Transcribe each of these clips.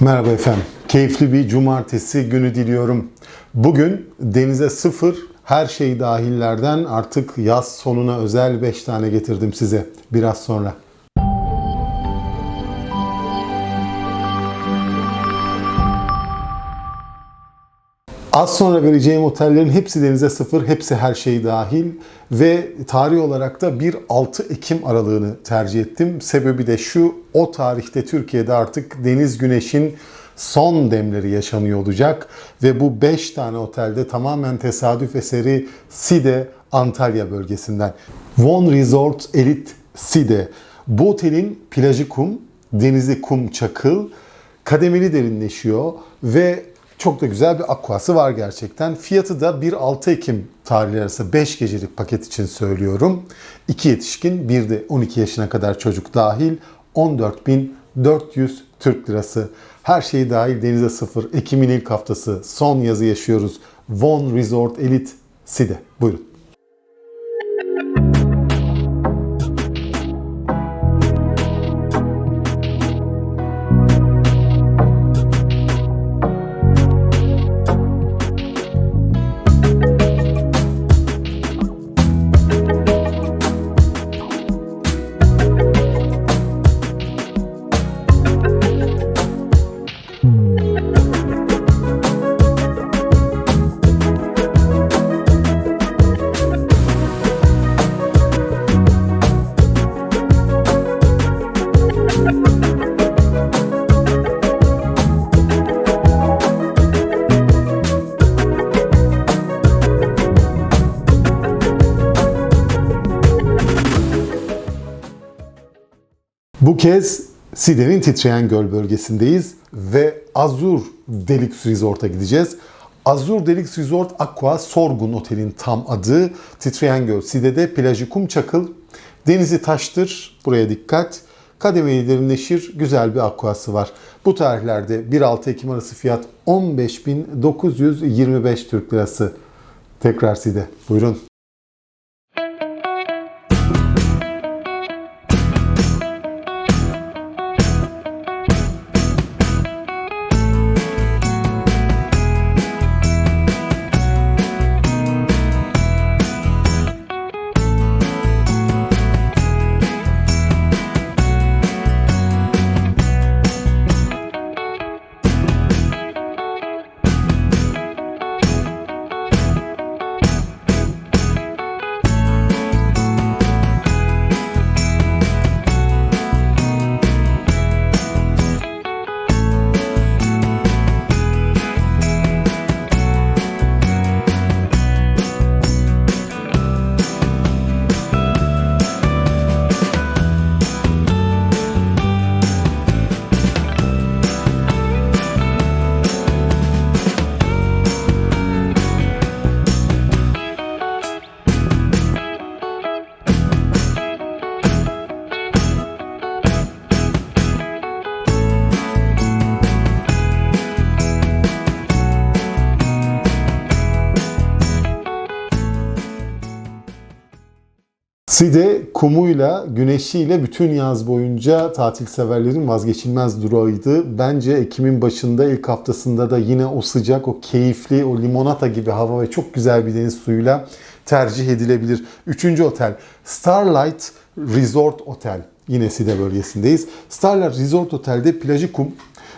Merhaba efendim. Keyifli bir cumartesi günü diliyorum. Bugün denize sıfır her şey dahillerden artık yaz sonuna özel 5 tane getirdim size biraz sonra. Az sonra vereceğim otellerin hepsi denize sıfır, hepsi her şey dahil ve tarih olarak da 1-6 Ekim aralığını tercih ettim. Sebebi de şu, o tarihte Türkiye'de artık deniz güneşin son demleri yaşanıyor olacak ve bu 5 tane otelde tamamen tesadüf eseri Side Antalya bölgesinden. Von Resort Elite Side. Bu otelin plajı kum, denizi kum çakıl, kademeli derinleşiyor ve çok da güzel bir aquası var gerçekten. Fiyatı da 1-6 Ekim tarihleri arası 5 gecelik paket için söylüyorum. 2 yetişkin, bir de 12 yaşına kadar çocuk dahil 14.400 Türk Lirası. Her şey dahil denize sıfır. Ekim'in ilk haftası. Son yazı yaşıyoruz. Von Resort Elite Side. Buyurun. Kez Side'nin Titreyen Göl bölgesindeyiz ve Azur Deluxe Resort'a gideceğiz. Azur Deluxe Resort Aqua Sorgun Otel'in tam adı. Titreyen Göl, Side'de plajı kum çakıl, denizi taştır, buraya dikkat. Kademeli derinleşir, güzel bir aquası var. Bu tarihlerde 1-6 Ekim arası fiyat 15.925 Türk Lirası. Tekrar Side, buyurun. Side kumuyla, güneşiyle bütün yaz boyunca tatil severlerin vazgeçilmez durağıydı. Bence Ekim'in başında ilk haftasında da yine o sıcak, o keyifli, o limonata gibi hava ve çok güzel bir deniz suyuyla tercih edilebilir. Üçüncü otel Starlight Resort Otel. Yine Side bölgesindeyiz. Starlight Resort Otel'de plajı kum,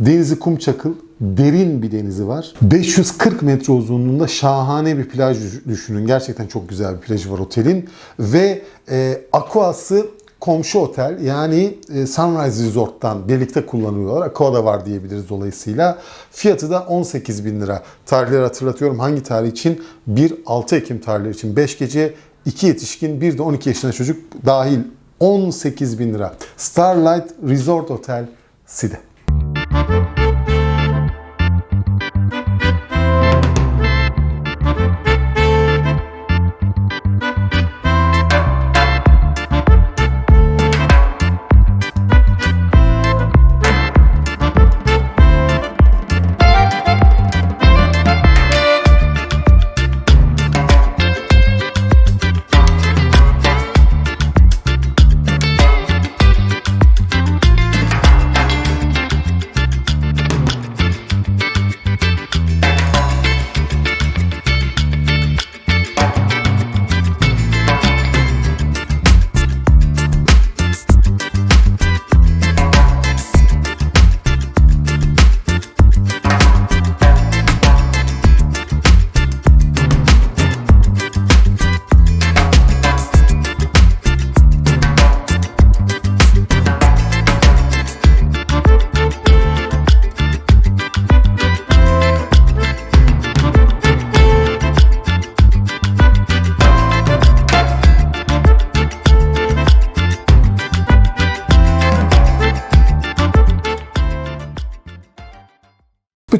denizi kum çakıl, derin bir denizi var. 540 metre uzunluğunda şahane bir plaj düşünün. Gerçekten çok güzel bir plajı var otelin. Ve e, aquası komşu otel yani e, Sunrise Resort'tan birlikte kullanıyorlar. Aqua da var diyebiliriz dolayısıyla. Fiyatı da 18 bin lira. Tarihleri hatırlatıyorum. Hangi tarih için? 1-6 Ekim tarihleri için 5 gece, 2 yetişkin, bir de 12 yaşında çocuk dahil 18 bin lira. Starlight Resort Hotel Side.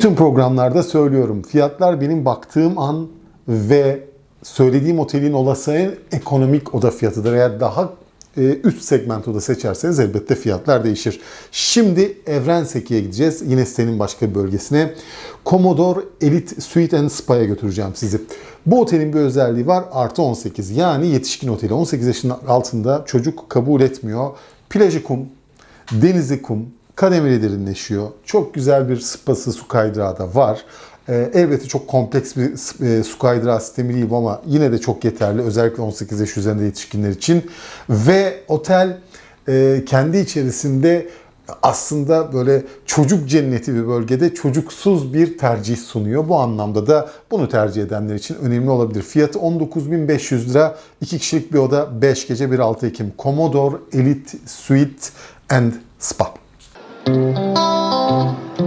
Bütün programlarda söylüyorum. Fiyatlar benim baktığım an ve söylediğim otelin olası en ekonomik oda fiyatıdır. Eğer daha e, üst segment oda seçerseniz elbette fiyatlar değişir. Şimdi Evrenseki'ye gideceğiz. Yine sitenin başka bir bölgesine. Commodore Elite Suite and Spa'ya götüreceğim sizi. Bu otelin bir özelliği var. Artı 18. Yani yetişkin oteli. 18 yaşın altında çocuk kabul etmiyor. Plajı kum, denizi kum, kademeli derinleşiyor. Çok güzel bir spası su kaydırağı da var. Ee, elbette çok kompleks bir e, su kaydırağı sistemi değil ama yine de çok yeterli. Özellikle 18 yaş üzerinde yetişkinler için. Ve otel e, kendi içerisinde aslında böyle çocuk cenneti bir bölgede çocuksuz bir tercih sunuyor. Bu anlamda da bunu tercih edenler için önemli olabilir. Fiyatı 19.500 lira. 2 kişilik bir oda 5 gece 1-6 Ekim. Commodore Elite Suite and Spa. Música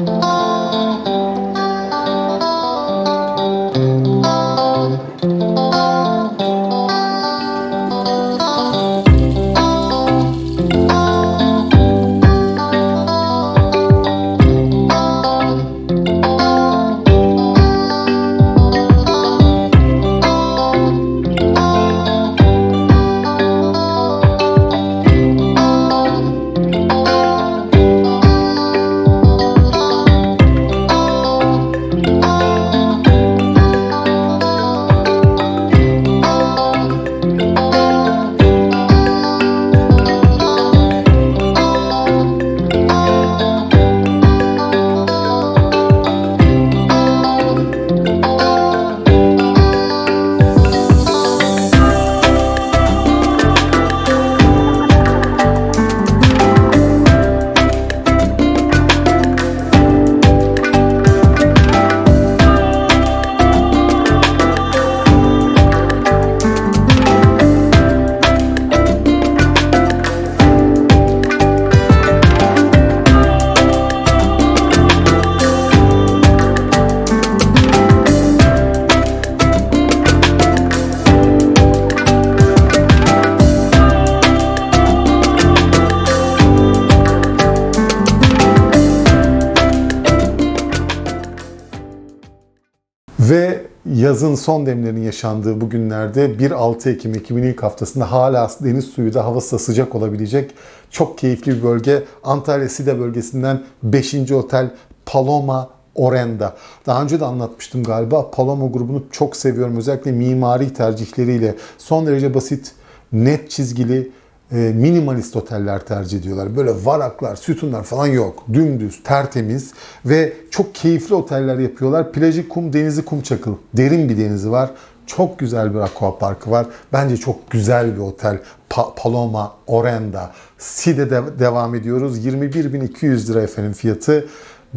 Ve yazın son demlerinin yaşandığı bu günlerde 1-6 Ekim Ekim'in ilk haftasında hala deniz suyu da havası da sıcak olabilecek çok keyifli bir bölge. Antalya Side bölgesinden 5. otel Paloma Orenda. Daha önce de anlatmıştım galiba. Paloma grubunu çok seviyorum. Özellikle mimari tercihleriyle. Son derece basit, net çizgili, minimalist oteller tercih ediyorlar. Böyle varaklar, sütunlar falan yok. Dümdüz, tertemiz ve çok keyifli oteller yapıyorlar. Plajı kum, denizi kum çakıl. Derin bir denizi var. Çok güzel bir aqua parkı var. Bence çok güzel bir otel. Pa- Paloma, Orenda. Side'de devam ediyoruz. 21.200 lira efendim fiyatı.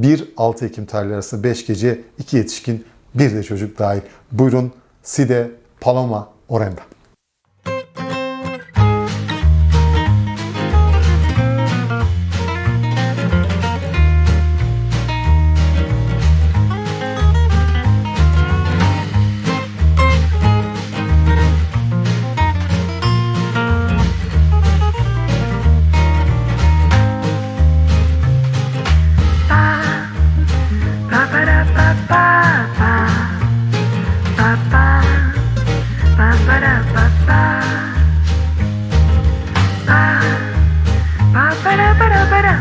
1-6 Ekim tarihleri arasında 5 gece 2 yetişkin bir de çocuk dahil. Buyurun Side, Paloma, Orenda. para para para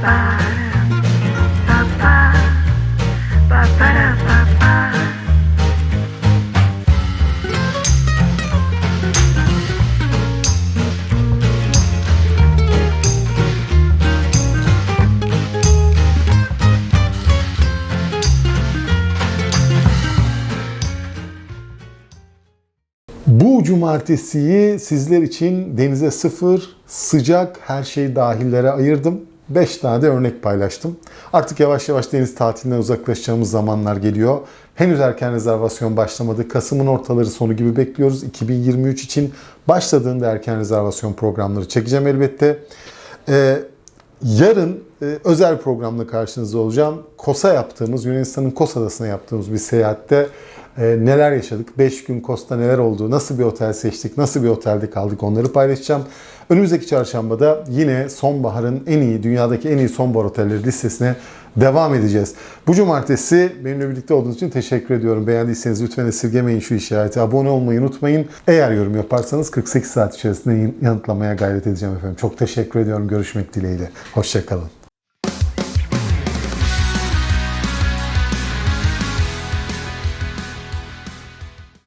para. Para para para para Bu cumartesiyi sizler için denize sıfır, sıcak, her şey dahillere ayırdım. 5 tane de örnek paylaştım. Artık yavaş yavaş deniz tatilinden uzaklaşacağımız zamanlar geliyor. Henüz erken rezervasyon başlamadı. Kasım'ın ortaları sonu gibi bekliyoruz. 2023 için başladığında erken rezervasyon programları çekeceğim elbette. Ee, yarın e, özel programla karşınızda olacağım. Kosa yaptığımız, Yunanistan'ın Kos Adası'na yaptığımız bir seyahatte e, neler yaşadık, 5 gün Kosta neler oldu, nasıl bir otel seçtik, nasıl bir otelde kaldık onları paylaşacağım. Önümüzdeki çarşambada yine sonbaharın en iyi, dünyadaki en iyi sonbahar otelleri listesine devam edeceğiz. Bu cumartesi benimle birlikte olduğunuz için teşekkür ediyorum. Beğendiyseniz lütfen esirgemeyin şu işareti. Abone olmayı unutmayın. Eğer yorum yaparsanız 48 saat içerisinde yanıtlamaya gayret edeceğim efendim. Çok teşekkür ediyorum. Görüşmek dileğiyle. Hoşçakalın.